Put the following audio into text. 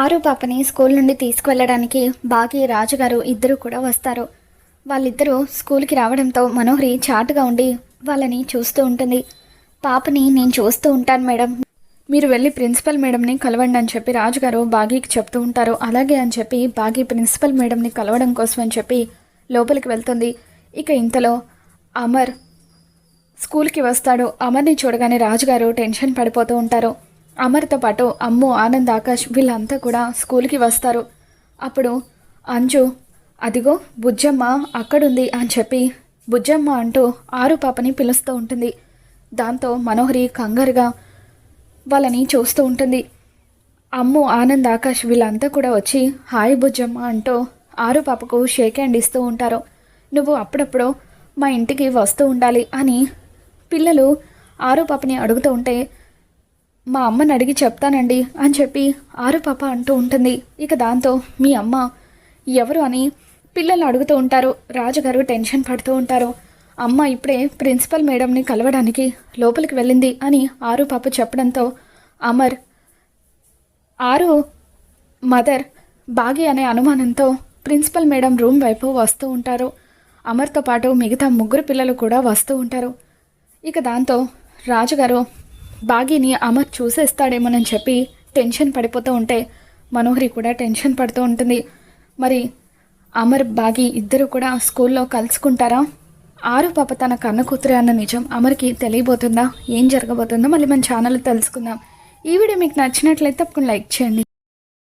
ఆరు పాపని స్కూల్ నుండి తీసుకువెళ్ళడానికి బాగి రాజుగారు ఇద్దరు కూడా వస్తారు. వాళ్ళిద్దరూ స్కూల్కి రావడంతో మనోహరి చాటుగా ఉండి వాళ్ళని చూస్తూ ఉంటుంది. పాపని నేను చూస్తూ ఉంటాను మేడం. మీరు వెళ్ళి ప్రిన్సిపల్ మేడంని కలవండి అని చెప్పి రాజుగారు బాగీకి చెప్తూ ఉంటారు. అలాగే అని చెప్పి బాగీ ప్రిన్సిపల్ మేడంని కలవడం కోసం అని చెప్పి లోపలికి వెళ్తుంది. ఇక ఇంతలో అమర్ స్కూల్కి వస్తాడు. అమర్ని చూడగానే రాజుగారు టెన్షన్ పడిపోతూ ఉంటారు. అమర్తో పాటు అమ్ము ఆనంద్ ఆకాష్ వీళ్ళంతా కూడా స్కూల్కి వస్తారు. అప్పుడు అంజు అదిగో బుజ్జమ్మ అక్కడుంది అని చెప్పి బుజ్జమ్మ అంటూ ఆరు పాపని పిలుస్తూ ఉంటుంది. దాంతో మనోహరి కంగారుగా వాళ్ళని చూస్తూ ఉంటుంది. అమ్ము ఆనంద్ ఆకాష్ వీళ్ళంతా కూడా వచ్చి హాయ్ బుజ్జమ్మ అంటూ ఆరు పాపకు షేక్ హ్యాండ్ ఇస్తూ ఉంటారు. నువ్వు అప్పుడప్పుడు మా ఇంటికి వస్తూ ఉండాలి అని పిల్లలు ఆరు పాపని అడుగుతూ ఉంటే మా అమ్మని అడిగి చెప్తానండి అని చెప్పి ఆరు పాప అంటూ ఉంటుంది. ఇక దాంతో మీ అమ్మ ఎవరు అని పిల్లలు అడుగుతూ ఉంటారు. రాజుగారు టెన్షన్ పడుతూ ఉంటారు. అమ్మ ఇప్పుడే ప్రిన్సిపల్ మేడంని కలవడానికి లోపలికి వెళ్ళింది అని ఆరు పాప చెప్పడంతో అమర్ ఆరు మదర్ బాగి అనే అనుమానంతో ప్రిన్సిపల్ మేడం రూమ్ వైపు వస్తూ ఉంటారు. అమర్తో పాటు మిగతా ముగ్గురు పిల్లలు కూడా వస్తూ ఉంటారు. ఇక దాంతో రాజుగారు బాగీని అమర్ చూసేస్తాడేమోనని చెప్పి టెన్షన్ పడిపోతూ ఉంటే మనోహరి కూడా టెన్షన్ పడుతూ ఉంటుంది. మరి అమర్ బాగి ఇద్దరు కూడా స్కూల్లో కలుసుకుంటారా? ఆరు పాప తన కన్న కూతురే అన్న నిజం అమర్కి తెలియబోతుందా? ఏం జరగబోతుందో మళ్ళీ మన ఛానల్ తెలుసుకుందాం. ఈ వీడియో మీకు నచ్చినట్లయితే తప్పకుండా లైక్ చేయండి.